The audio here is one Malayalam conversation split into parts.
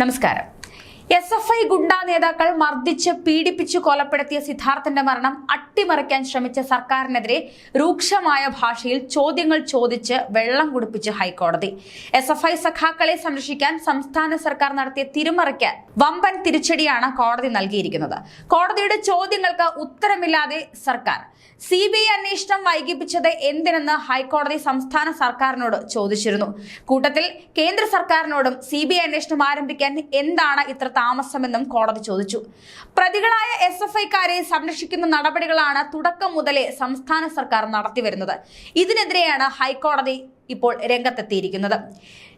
നമസ്കാരം എസ് എഫ് ഐ ഗുണ്ടാ നേതാക്കൾ മർദ്ദിച്ച് പീഡിപ്പിച്ചു കൊലപ്പെടുത്തിയ സിദ്ധാർത്ഥന്റെ മരണം അട്ടിമറിക്കാൻ ശ്രമിച്ച സർക്കാരിനെതിരെ രൂക്ഷമായ ഭാഷയിൽ ചോദ്യങ്ങൾ ചോദിച്ച് വെള്ളം കുടിപ്പിച്ച് ഹൈക്കോടതി. എസ് എഫ് ഐ സഖാക്കളെ സംരക്ഷിക്കാൻ സംസ്ഥാന സർക്കാർ നടത്തിയ തിരുമറിക്ക് വമ്പൻ തിരിച്ചടിയാണ് കോടതി നൽകിയിരിക്കുന്നത്. കോടതിയുടെ ചോദ്യങ്ങൾക്ക് ഉത്തരമില്ലാതെ സർക്കാർ. സി ബി ഐ അന്വേഷണം വൈകിപ്പിച്ചത് എന്തിനെന്ന് ഹൈക്കോടതി സംസ്ഥാന സർക്കാരിനോട് ചോദിച്ചിരുന്നു. കൂട്ടത്തിൽ കേന്ദ്ര സർക്കാരിനോടും സി ബി ഐ അന്വേഷണം ആരംഭിക്കാൻ എന്താണ് ഇത്ര താമസമെന്നും കോടതി ചോദിച്ചു. പ്രതികളായ എസ് എഫ് ഐക്കാരെ സംരക്ഷിക്കുന്ന നടപടികളാണ് തുടക്കം മുതലേ സംസ്ഥാന സർക്കാർ നടത്തിവരുന്നത്. ഇതിനെതിരെയാണ് ഹൈക്കോടതി ഇപ്പോൾ രംഗത്തെത്തിയിരിക്കുന്നത്.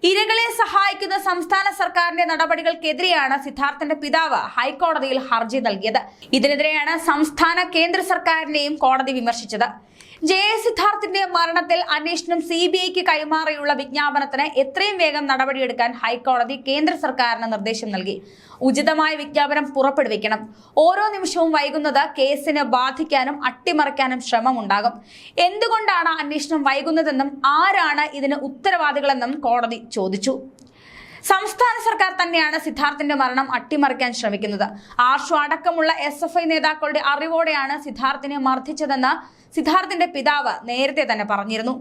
ഇരകളെ സഹായിക്കുന്ന സംസ്ഥാന സർക്കാരിന്റെ നടപടികൾക്കെതിരെയാണ് സിദ്ധാർത്ഥന്റെ പിതാവ് ഹൈക്കോടതിയിൽ ഹർജി നൽകിയത്. ഇതിനെതിരെയാണ് സംസ്ഥാന കേന്ദ്ര സർക്കാരിനെയും കോടതി വിമർശിച്ചത്. ജയ സിദ്ധാർത്ഥിന്റെ മരണത്തിൽ അന്വേഷണം സി ബി ഐക്ക് കൈമാറിയുള്ള വിജ്ഞാപനത്തിന് എത്രയും വേഗം നടപടിയെടുക്കാൻ ഹൈക്കോടതി കേന്ദ്ര സർക്കാരിന് നിർദ്ദേശം നൽകി. ഉചിതമായ വിജ്ഞാപനം പുറപ്പെടുവിക്കണം. ഓരോ നിമിഷവും വൈകുന്നത് കേസിന് ബാധിക്കാനും അട്ടിമറിക്കാനും ശ്രമമുണ്ടാകും. എന്തുകൊണ്ടാണ് അന്വേഷണം വൈകുന്നതെന്നും ആരാണ് ഇതിന് ഉത്തരവാദികളെന്നും കോടതി ചോദിച്ചു. സംസ്ഥാന സർക്കാർ തന്നെയാണ് സിദ്ധാർത്ഥിന്റെ മരണം അട്ടിമറിക്കാൻ ശ്രമിക്കുന്നത്. ആർഷു അടക്കമുള്ള എസ് എഫ് ഐ നേതാക്കളുടെ അറിവോടെയാണ് സിദ്ധാർത്ഥിനെ മർദ്ദിച്ചതെന്ന് സിദ്ധാർത്ഥിന്റെ പിതാവ് നേരത്തെ തന്നെ പറഞ്ഞിരുന്നു.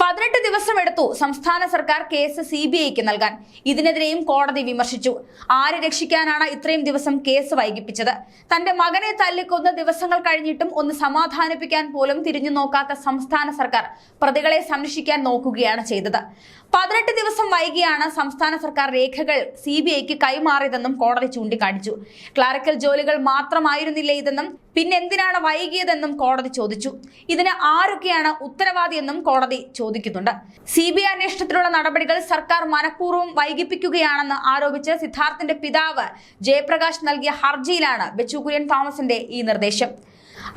പതിനെട്ട് ദിവസം എടുത്തു സംസ്ഥാന സർക്കാർ കേസ് സി ബി ഐക്ക് നൽകാൻ. ഇതിനെതിരെയും കോടതി വിമർശിച്ചു. ആരെ രക്ഷിക്കാനാണ് ഇത്രയും ദിവസം കേസ് വൈകിപ്പിച്ചത്? തന്റെ മകനെ തല്ലിക്കൊന്ന് ദിവസങ്ങൾ കഴിഞ്ഞിട്ടും ഒന്ന് സമാധാനിപ്പിക്കാൻ പോലും തിരിഞ്ഞു നോക്കാത്ത സംസ്ഥാന സർക്കാർ പ്രതികളെ സംരക്ഷിക്കാൻ നോക്കുകയാണ് ചെയ്തത്. പതിനെട്ട് ദിവസം വൈകിയാണ് സംസ്ഥാന സർക്കാർ രേഖകൾ സി ബി ഐക്ക് കൈമാറിയതെന്നും കോടതി ചൂണ്ടിക്കാണിച്ചു. ക്ലാറിക്കൽ ജോലികൾ മാത്രമായിരുന്നില്ല ഇതെന്നും പിന്നെ എന്തിനാണ് വൈകിയതെന്നും കോടതി ചോദിച്ചു. ഇതിന് ആരൊക്കെയാണ് ഉത്തരവാദിയെന്നും കോടതി ചോദിക്കുന്നുണ്ട്. സി ബി ഐ അന്വേഷണത്തിലുള്ള നടപടികൾ സർക്കാർ മനഃപൂർവം വൈകിപ്പിക്കുകയാണെന്ന് ആരോപിച്ച് സിദ്ധാർത്ഥിന്റെ പിതാവ് ജയപ്രകാശ് നൽകിയ ഹർജിയിലാണ് ബെച്ചു കുര്യൻ തോമസിന്റെ ഈ നിർദ്ദേശം.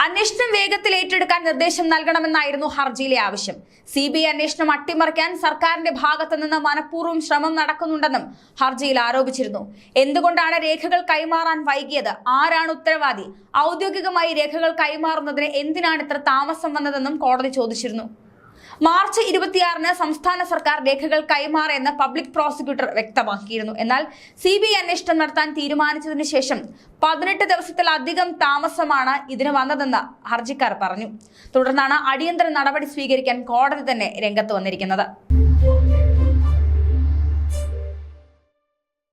അന്വേഷണം വേഗത്തിൽ ഏറ്റെടുക്കാൻ നിർദ്ദേശം നൽകണമെന്നായിരുന്നു ഹർജിയിലെ ആവശ്യം. സി ബി ഐ അന്വേഷണം അട്ടിമറിക്കാൻ സർക്കാരിന്റെ ഭാഗത്തുനിന്ന് മനഃപൂർവം ശ്രമം നടക്കുന്നുണ്ടെന്നും ഹർജിയിൽ ആരോപിച്ചിരുന്നു. എന്തുകൊണ്ടാണ് രേഖകൾ കൈമാറാൻ വൈകിയത്? ആരാണ് ഉത്തരവാദി? ഔദ്യോഗികമായി രേഖകൾ കൈമാറുന്നതിന് എന്തിനാണ് ഇത്ര താമസം വന്നതെന്നും കോടതി ചോദിച്ചിരുന്നു. മാർച്ച് ഇരുപത്തിയാറിന് സംസ്ഥാന സർക്കാർ രേഖകൾ കൈമാറിയെന്ന് പബ്ലിക് പ്രോസിക്യൂട്ടർ വ്യക്തമാക്കിയിരുന്നു. എന്നാൽ സി ബി അന്വേഷണം നടത്താൻ തീരുമാനിച്ചതിനു ശേഷം പതിനെട്ട് ദിവസത്തിലധികം താമസമാണ് ഇതിന് വന്നതെന്ന് ഹർജിക്കാർ പറഞ്ഞു. തുടർന്നാണ് അടിയന്തര നടപടി സ്വീകരിക്കാൻ കോടതി തന്നെ രംഗത്ത് വന്നിരിക്കുന്നത്.